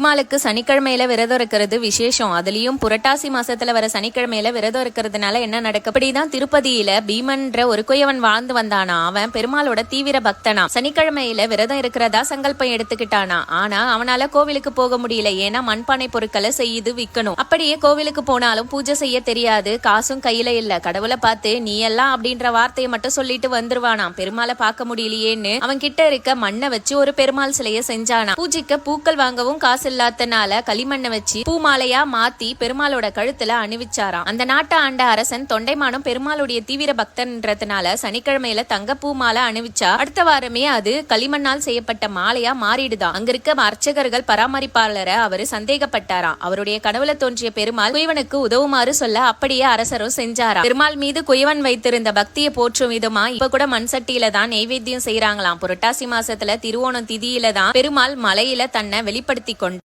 பெருமாளுக்கு சனிக்கிழமையில விரதம் இருக்கிறது விசேஷம். அதுலயும் புரட்டாசி மாசத்துல வர சனிக்கிழமையில விரதம் இருக்கிறதுனால என்ன நடக்க? அப்படிதான் திருப்பதியில பீமன்ற ஒரு குயவன் வாழ்ந்து வந்தானா? அவன் பெருமாளோட தீவிர பக்தனா? சனிக்கிழமையில விரதம் இருக்கிறதா சங்கல்பம் எடுத்துக்கிட்டானா? ஆனா அவனால கோவிலுக்கு போக முடியல. ஏன்னா மண்பானை பொருட்களை செய்து விற்கணும் அப்படியே கோவிலுக்கு போனாலும் பூஜை செய்ய தெரியாது. காசும் கையில இல்ல. கடவுளை பார்த்து நீ எல்லாம் அப்படின்ற வார்த்தையை மட்டும் சொல்லிட்டு வந்துருவானாம். பெருமாளை பார்க்க முடியலையேன்னு அவன் கிட்ட இருக்க மண்ணை வச்சு ஒரு பெருமாள் சிலையை செஞ்சானா பூஜைக்கு பூக்கள் வாங்கவும் காசு இல்லாதனால களிமண்ணை வச்சு பூ மாலையா மாத்தி பெருமாளோட கழுத்துல அணிவிச்சாராம். அந்த நாட்டை ஆண்ட அரசன் தொண்டைமானும் பெருமாளுடைய தீவிர பக்தன்றதுனால சனிக்கிழமையில தங்க பூ மாலை அணிவிச்சா அடுத்த வாரமே அது களிமண்ணால் செய்யப்பட்ட மாலையா மாறிடுதான் அங்க இருக்க அர்ச்சகர்கள் பராமரிப்பாளரை அவரு சந்தேகப்பட்டாராம். அவருடைய கனவுல தோன்றிய பெருமாள் குயவனுக்கு உதவுமாறு சொல்ல அப்படியே அரசரும் செஞ்சாராம். பெருமாள் மீது குயவன் வைத்திருந்த பக்தியை போற்றும் விதமா இப்ப கூட மண் சட்டியில தான் நெய்வேத்தியம் செய்யறாங்களாம் புரட்டாசி மாசத்துல திருவோணம் திதியில தான் பெருமாள் மலையில தன்னை வெளிப்படுத்தி கொண்டார்.